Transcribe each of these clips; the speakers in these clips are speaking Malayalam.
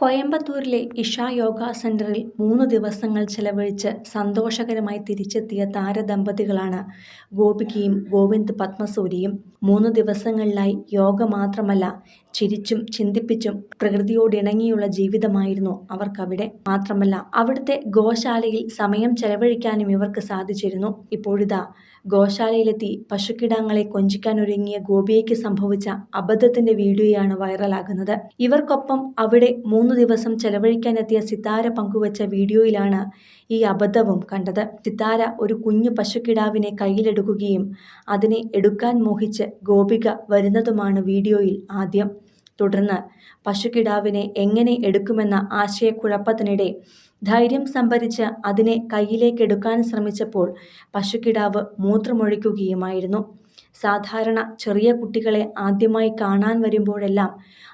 കോയമ്പത്തൂരിലെ ഇഷ യോഗ സെന്ററിൽ മൂന്ന് ദിവസങ്ങൾ ചെലവഴിച്ച് സന്തോഷകരമായി തിരിച്ചെത്തിയ താരദമ്പതികളാണ് ഗോപികയും ഗോവിന്ദ് പത്മസൂരിയും. മൂന്ന് ദിവസങ്ങളിലായി യോഗ മാത്രമല്ല ചിരിച്ചും ചിന്തിപ്പിച്ചും പ്രകൃതിയോടിണങ്ങിയുള്ള ജീവിതമായിരുന്നു അവർക്കവിടെ. മാത്രമല്ല അവിടുത്തെ ഗോശാലയിൽ സമയം ചെലവഴിക്കാനും ഇവർക്ക് സാധിച്ചിരുന്നു. ഇപ്പോഴിതാ ഗോശാലയിലെത്തി പശുക്കിടാങ്ങളെ കൊഞ്ചിക്കാൻ കൊഞ്ചിക്കാനൊരുങ്ങിയ ഗോപിയയ്ക്ക് സംഭവിച്ച അബദ്ധത്തിന്റെ വീഡിയോയാണ് വൈറലാകുന്നത്. ഇവർക്കൊപ്പം അവിടെ മൂന്ന് ദിവസം ചെലവഴിക്കാനെത്തിയ സിതാര പങ്കുവച്ച വീഡിയോയിലാണ് ഈ അബദ്ധവും കണ്ടത്. സിതാര ഒരു കുഞ്ഞു പശുക്കിടാവിനെ കയ്യിലെടുക്കുകയും അതിനെ എടുക്കാൻ മോഹിച്ച് ഗോപിക വരുന്നതുമാണ് വീഡിയോയിൽ ആദ്യം. തുടർന്ന് പശുക്കിടാവിനെ എങ്ങനെ എടുക്കുമെന്ന ആശയക്കുഴപ്പത്തിനിടെ ധൈര്യം സംഭരിച്ച് അതിനെ കയ്യിലേക്കെടുക്കാൻ ശ്രമിച്ചപ്പോൾ പശുക്കിടാവ് മൂത്രമൊഴിക്കുകയുമായിരുന്നു. സാധാരണ ചെറിയ കുട്ടികളെ ആദ്യമായി കാണാൻ വരുമ്പോഴെല്ലാം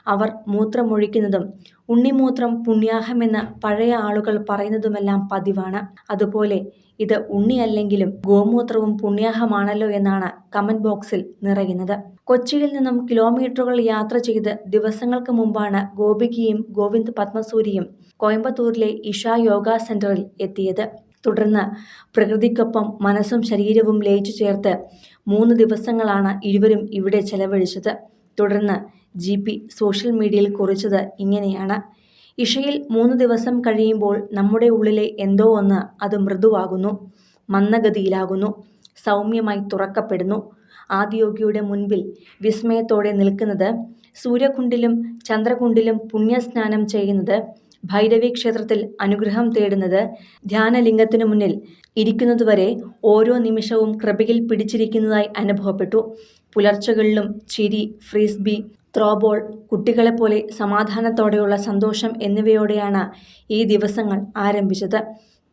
അവർ മൂത്രമൊഴിക്കുന്നതും ഉണ്ണിമൂത്രം പുണ്യാഹമെന്ന് പഴയ ആളുകൾ പറയുന്നതുമെല്ലാം പതിവാണ്. അതുപോലെ ഇത് ഉണ്ണിയല്ലെങ്കിലും ഗോമൂത്രവും പുണ്യാഹമാണല്ലോ എന്നാണ് കമന്റ് ബോക്സിൽ നിറയുന്നത്. കൊച്ചിയിൽ നിന്നും കിലോമീറ്ററുകൾ യാത്ര ചെയ്ത് ദിവസങ്ങൾക്ക് മുമ്പാണ് ഗോപികയും ഗോവിന്ദ് പത്മസൂരിയും കോയമ്പത്തൂരിലെ ഇഷ യോഗ സെന്ററിൽ എത്തിയത്. തുടർന്ന് പ്രകൃതിക്കൊപ്പം മനസ്സും ശരീരവും ലയിച്ചു ചേർത്ത് മൂന്ന് ദിവസങ്ങളാണ് ഇരുവരും ഇവിടെ ചെലവഴിച്ചത്. തുടർന്ന് ജി പി സോഷ്യൽ മീഡിയയിൽ കുറിച്ചത് ഇങ്ങനെയാണ്. ഇഷയിൽ മൂന്ന് ദിവസം കഴിയുമ്പോൾ നമ്മുടെ ഉള്ളിലെ എന്തോ ഒന്ന് അത് മൃദുവാകുന്നു മന്ദഗതിയിലാകുന്നു സൗമ്യമായി തുറക്കപ്പെടുന്നു. ആദിയോഗിയുടെ മുൻപിൽ വിസ്മയത്തോടെ നിൽക്കുന്നത് സൂര്യകുണ്ടിലും ചന്ദ്രകുണ്ടിലും പുണ്യസ്നാനം ചെയ്യുന്നത് ഭൈരവി ക്ഷേത്രത്തിൽ അനുഗ്രഹം തേടുന്നത് ധ്യാനലിംഗത്തിനു മുന്നിൽ ഇരിക്കുന്നതുവരെ ഓരോ നിമിഷവും കൃപയിൽ പിടിച്ചിരിക്കുന്നതായി അനുഭവപ്പെട്ടു. പുലർച്ചകളിലും ചിരി ഫ്രീസ്ബി ത്രോബോൾ കുട്ടികളെപ്പോലെ സമാധാനത്തോടെയുള്ള സന്തോഷം എന്നിവയോടെയാണ് ഈ ദിവസങ്ങൾ ആരംഭിച്ചത്.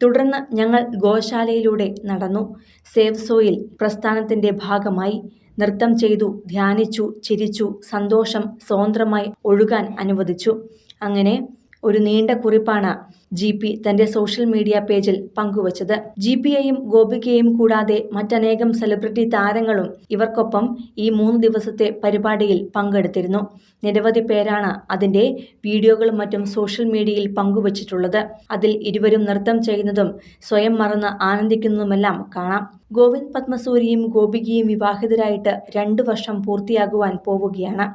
തുടർന്ന് ഞങ്ങൾ ഗോശാലയിലൂടെ നടന്നു. സേവ് സോയിൽ പ്രസ്ഥാനത്തിന്റെ ഭാഗമായി നൃത്തം ചെയ്തു ധ്യാനിച്ചു ചിരിച്ചു സന്തോഷം സ്വതന്ത്രമായി ഒഴുകാൻ അനുവദിച്ചു. അങ്ങനെ ഒരു നീണ്ട കുറിപ്പാണ് ജി പി തന്റെ സോഷ്യൽ മീഡിയ പേജിൽ പങ്കുവച്ചത്. ജി പിയെയും ഗോപികയെയും കൂടാതെ മറ്റനേകം സെലിബ്രിറ്റി താരങ്ങളും ഇവർക്കൊപ്പം ഈ മൂന്ന് ദിവസത്തെ പരിപാടിയിൽ പങ്കെടുത്തിരുന്നു. നിരവധി പേരാണ് അതിന്റെ വീഡിയോകളും മറ്റും സോഷ്യൽ മീഡിയയിൽ പങ്കുവച്ചിട്ടുള്ളത്. അതിൽ ഇരുവരും നൃത്തം ചെയ്യുന്നതും സ്വയം മറന്ന് ആനന്ദിക്കുന്നതുമെല്ലാം കാണാം. ഗോവിന്ദ് പത്മസൂരിയും ഗോപികയും വിവാഹിതരായിട്ട് രണ്ടു വർഷം പൂർത്തിയാകുവാൻ പോവുകയാണ്.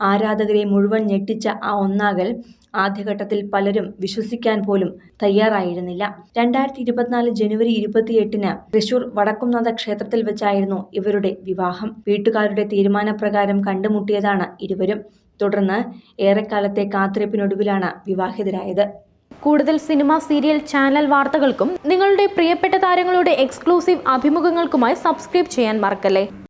ആരാധകരെ മുഴുവൻ ഞെട്ടിച്ച ആ ഒന്നാകൽ ആദ്യഘട്ടത്തിൽ പലരും വിശ്വസിക്കാൻ പോലും തയ്യാറായിരുന്നില്ല. രണ്ടായിരത്തി ഇരുപത്തിനാല് ജനുവരി ഇരുപത്തിയെട്ടിന് തൃശൂർ വടക്കുംനാഥ ക്ഷേത്രത്തിൽ വെച്ചായിരുന്നു ഇവരുടെ വിവാഹം. വീട്ടുകാരുടെ തീരുമാനപ്രകാരം കണ്ടുമുട്ടിയതാണ് ഇരുവരും. തുടർന്ന് ഏറെക്കാലത്തെ കാത്തിരിപ്പിനൊടുവിലാണ് വിവാഹിതരായത്. കൂടുതൽ സിനിമ സീരിയൽ ചാനൽ വാർത്തകൾക്കും നിങ്ങളുടെ പ്രിയപ്പെട്ട താരങ്ങളുടെ എക്സ്ക്ലൂസീവ് അഭിമുഖങ്ങൾക്കുമായി സബ്സ്ക്രൈബ് ചെയ്യാൻ മറക്കല്ലേ?